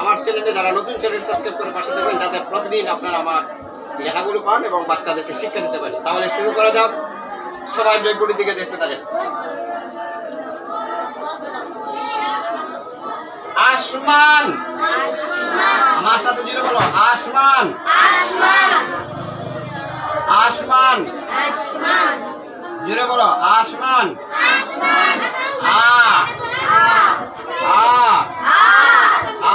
আমার চ্যানেলে যারা নতুন চ্যানেল সাবস্ক্রাইব করে পাশে থাকবেন যাতে প্রতিদিন আপনারা আমার লেখাগুলো পান এবং বাচ্চাদেরকে শিক্ষা দিতে পারেন তাহলে শুরু করা যাক। সবাই ব্রেকগুলির দিকে দেখতে থাকেন। আসমান। আমার সাথে জুড়ে বলো। আসমান। আসমান। জুড়ে বলো। আসমান। আ আ আ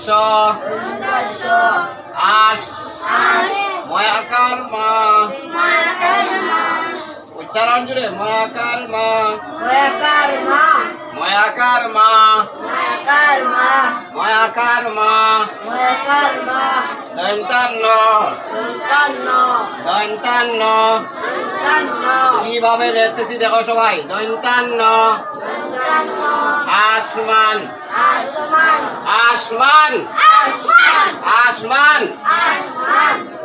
স আস ময়াকার মা উচ্চারণ জুড়ে ময়াকার মা ময়াকার মা ময়াকার মা দন্তান্ন। দন্তান্ন। কীভাবে লিখতেছি দেখো সবাই দন্তান্ন। আসমান। আসমান। আসমান। রহমান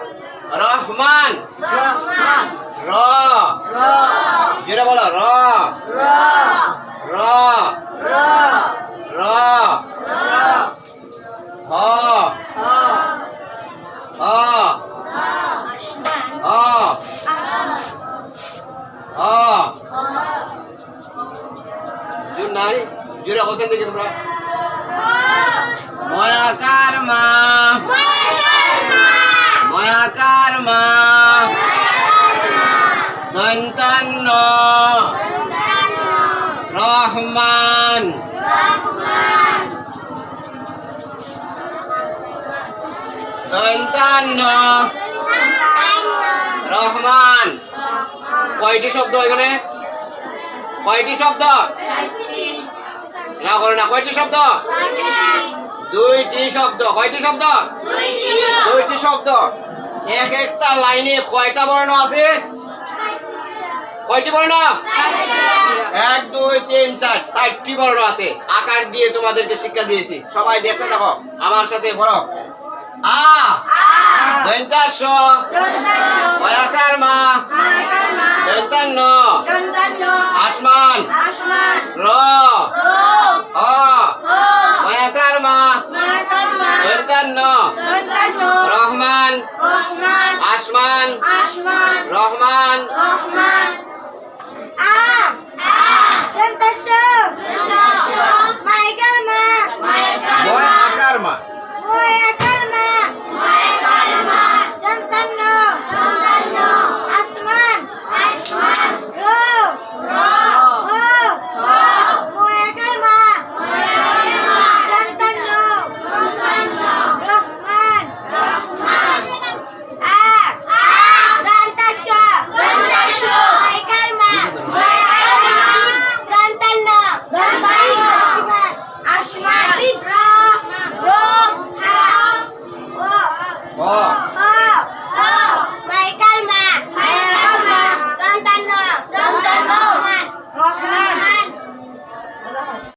নাই, জোরে হোসেন দেখে তোমরা। ময়াকার মা ময়াকার মা দন্তান্ন। রহমান। দন্তান্ন। রহমান। কয়টি শব্দ এখানে? কয়টি শব্দ? না করে না কয়টি শব্দ? দুইটি শব্দ। কয়টি শব্দ? দুইটি শব্দ। এক একটা লাইনে কয়টা বর্ণ আছে? কয়টি বর্ণ? এক দুই তিন চার চারটি বর্ণ আছে। আকার দিয়ে তোমাদেরকে শিক্ষা দিয়েছি। সবাই দেখতে থাকো। আমার সাথে বলো। আ দন্তাস ময়াকার মা দন্তান্ন আসমান র অ ময়াকার মা দন্তান্ন রহমান আসমান